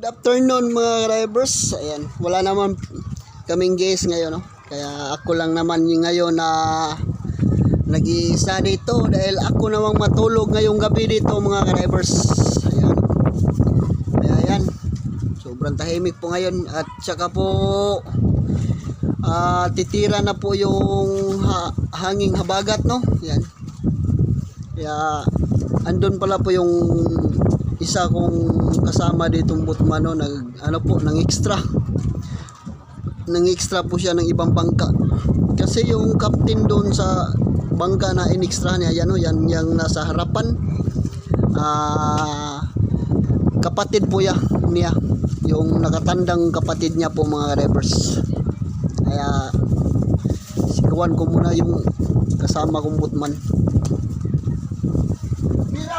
Good afternoon mga drivers. Ayan, wala naman kaming guest ngayon, no? Kaya ako lang naman yung ngayon na nag-iisa dito dahil ako namang matulog ngayong gabi dito mga drivers. Ayan. Kaya ayan. Sobrang tahimik po ngayon at saka po ah, titira na po yung ha- hanging habagat, no? Ayan. Kaya andun pala po yung isa kong kasama ditong boatman no, nag ano po nang extra. Nang extra po siya ng ibang bangka. Kasi yung captain doon sa bangka na inextra niya yan no, yan yung nasa harapan. Ah kapatid po ya, niya. Yung nakatandang kapatid niya po mga drivers kaya sigawan ko muna yung kasama kong boatman Mira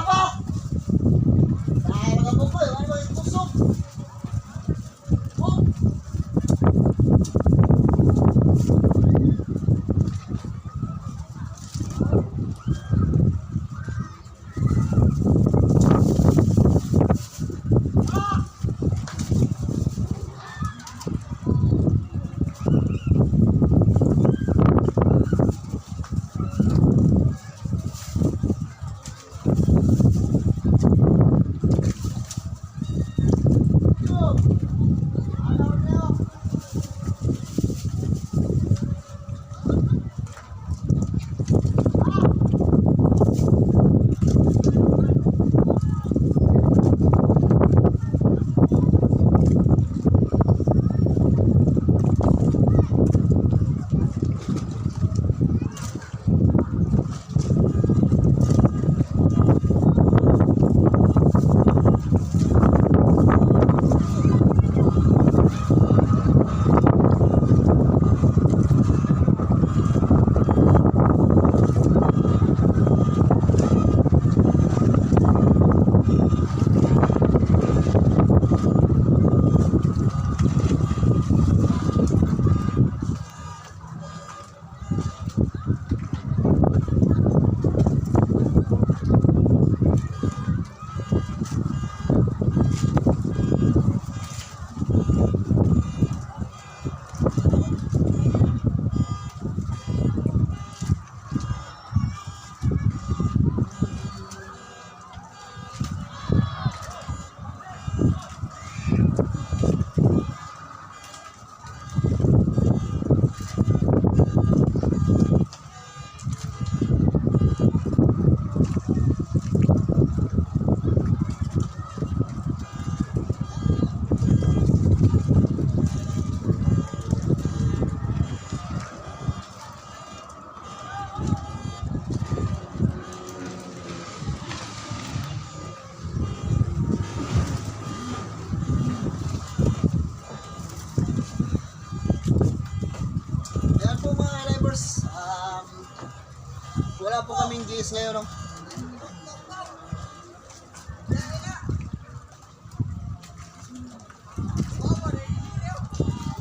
kaming GS ngayon. No?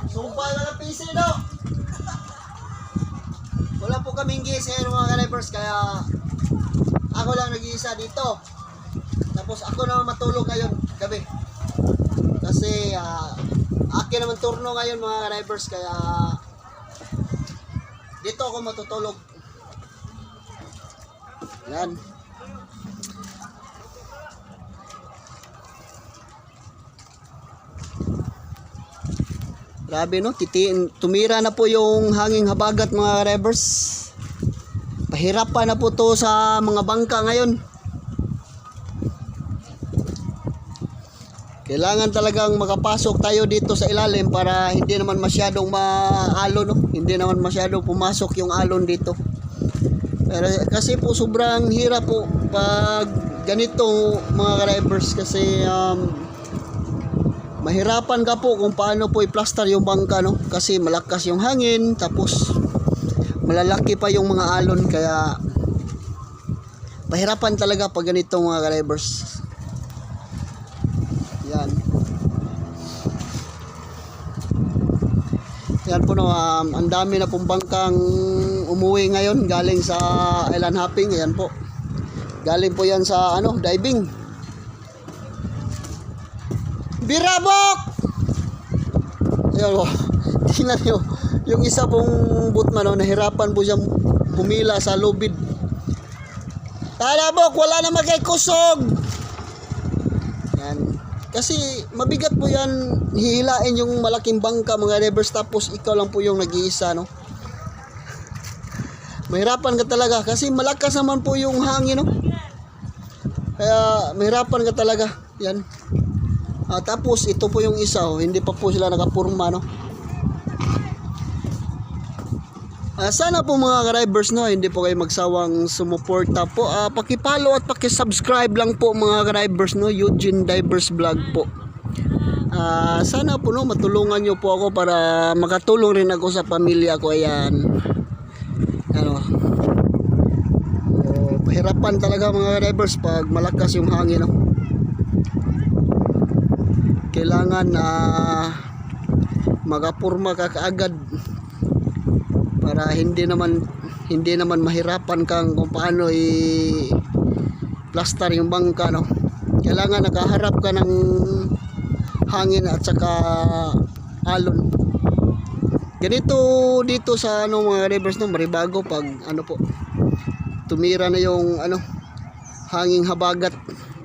Sumpal na ng PC kaming GS ngayon mga drivers kaya ako lang nag-iisa dito. Tapos ako naman matulog ngayon gabi. Kasi ah, akin naman turno ngayon mga drivers kaya dito ako matutulog. Yan. Grabe no, titiin, tumira na po yung hanging habagat mga revers. Pahirapan na po to sa mga bangka ngayon. Kailangan talagang makapasok tayo dito sa ilalim para hindi naman masyadong maalon, no? Hindi naman masyadong pumasok yung alon dito. Pero kasi po sobrang hirap po pag ganito mga drivers kasi um, mahirapan ka po kung paano po i-plaster yung bangka no kasi malakas yung hangin tapos malalaki pa yung mga alon kaya mahirapan talaga pag ganito mga drivers. Yan. Yan po no, um, ang dami na pong bangkang umuwi ngayon galing sa island hopping. Ayan po. Galing po yan sa ano, diving. Birabok! Ayun po. Tingnan nyo. Yung isa pong bootman, no, nahirapan po siyang humila sa lubid. Talabok, wala na magkaikusog! Yan. Kasi mabigat po yan, hihilain yung malaking bangka mga rivers tapos ikaw lang po yung nag-iisa, no? Mahirapan ka talaga kasi malakas naman po yung hangin, no? Kaya mahirapan ka talaga. Yan. Ah, tapos ito po yung isa, oh, hindi pa po sila nakapurma, no? Ah, sana po mga drivers no, hindi po kayo magsawang sumuporta po. Ah, paki-follow at paki-subscribe lang po mga drivers no, Eugene Divers Vlog po. Ah, sana po no matulungan niyo po ako para makatulong rin ako sa pamilya ko ayan. Ano? Pahirapan talaga mga drivers pag malakas yung hangin no. Kailangan na magapurma ka kaagad para hindi naman hindi naman mahirapan kang kung paano i plaster yung bangka no? Kailangan nakaharap ka ng hangin at saka alon. Ganito dito sa ano mga rivers no? Maribago pag ano po tumira na yung ano hanging habagat.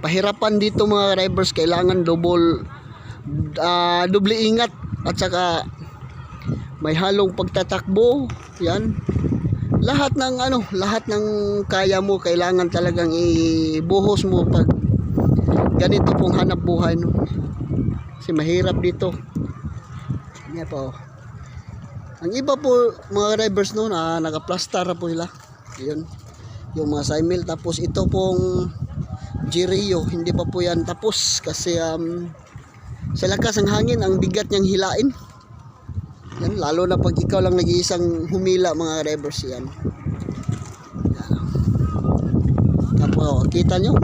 Pahirapan dito mga rivers kailangan double ah, doble ingat. At saka may halong pagtatakbo. Yan. Lahat ng ano lahat ng kaya mo kailangan talagang ibuhos mo pag ganito pong hanap buhay no? Kasi mahirap dito. Yan po. Ang iba po mga drivers no na nakaplastar na po sila. Yun yung mga simil tapos ito pong Girio hindi pa po yan tapos kasi um, sa lakas ng hangin ang bigat niyang hilain yan, lalo na pag ikaw lang nag-iisang humila mga drivers yan. Tapos, oh, kita nyo,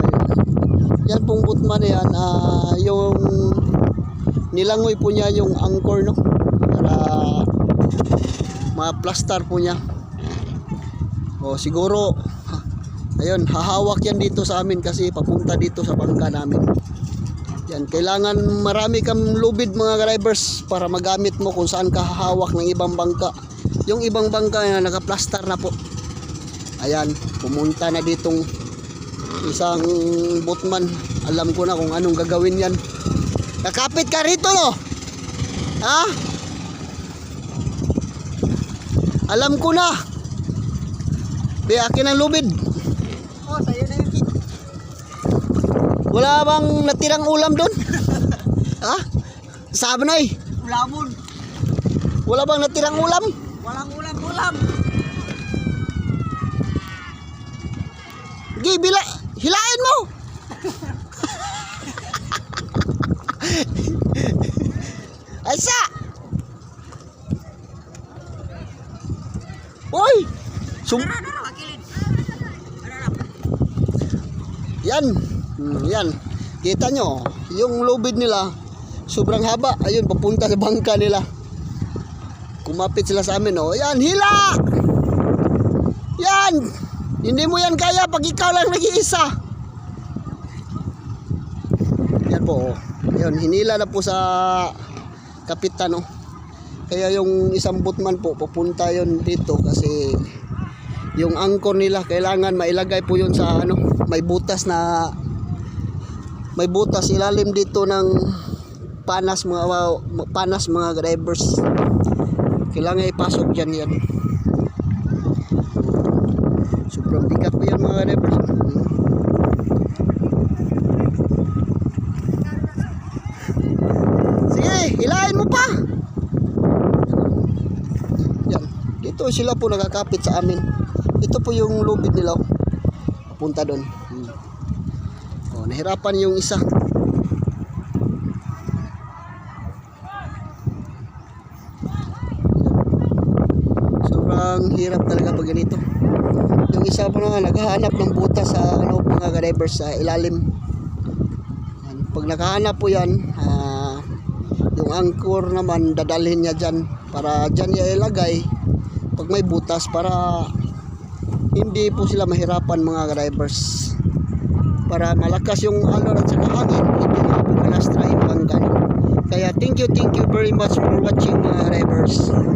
yan pong bootman na yan, ah, yung nilangoy po niya yung anchor, no? Para ma-plaster po niya. O, siguro, ha, ayun, hahawak yan dito sa amin kasi papunta dito sa bangka namin. Yan, kailangan marami kang lubid mga drivers para magamit mo kung saan ka hahawak ng ibang bangka. Yung ibang bangka na nakaplastar na po. Ayan, pumunta na ditong isang boatman. Alam ko na kung anong gagawin yan. Nakapit ka rito no? Ha? Alam ko na. Di akin ang lubid. Oh, sa'yo na yung kit. Wala bang natirang ulam doon? ha? Sabi na eh. Ulamon. Wala bang natirang ulam? Walang ulam-ulam. Gi, bila, hilain mo. Ay sa. Uy! Sum yan. Hmm, yan. Kita nyo, yung lubid nila, sobrang haba. Ayun, papunta sa bangka nila. Kumapit sila sa amin, oh. Yan, hila! Yan! Hindi mo yan kaya pag ikaw lang nag-iisa. Yan po, oh. Ayun, hinila na po sa kapitan, oh. Kaya yung isang boatman po, papunta yon dito kasi yung angkor nila, kailangan mailagay po yun sa ano, may butas na may butas ilalim dito ng panas mga panas mga drivers kailangan ipasok dyan yan. Sobrang bigat po yan mga drivers sige hilahin mo pa! Yan. Dito sila po nakakapit sa amin ito po yung lubid nila oh. punta doon hmm. Oh, nahirapan yung isa. Sobrang hirap talaga pag ganito. Yung isa pa naman naghahanap ng butas sa ano mga drivers sa ilalim. Pag nakahanap po yan, ah, yung anchor naman dadalhin niya dyan para dyan niya ilagay pag may butas para hindi po sila mahirapan mga drivers para malakas yung alon at saka hangin hindi na pumalastra yung bangka Kaya thank you, thank you very much for watching mga drivers.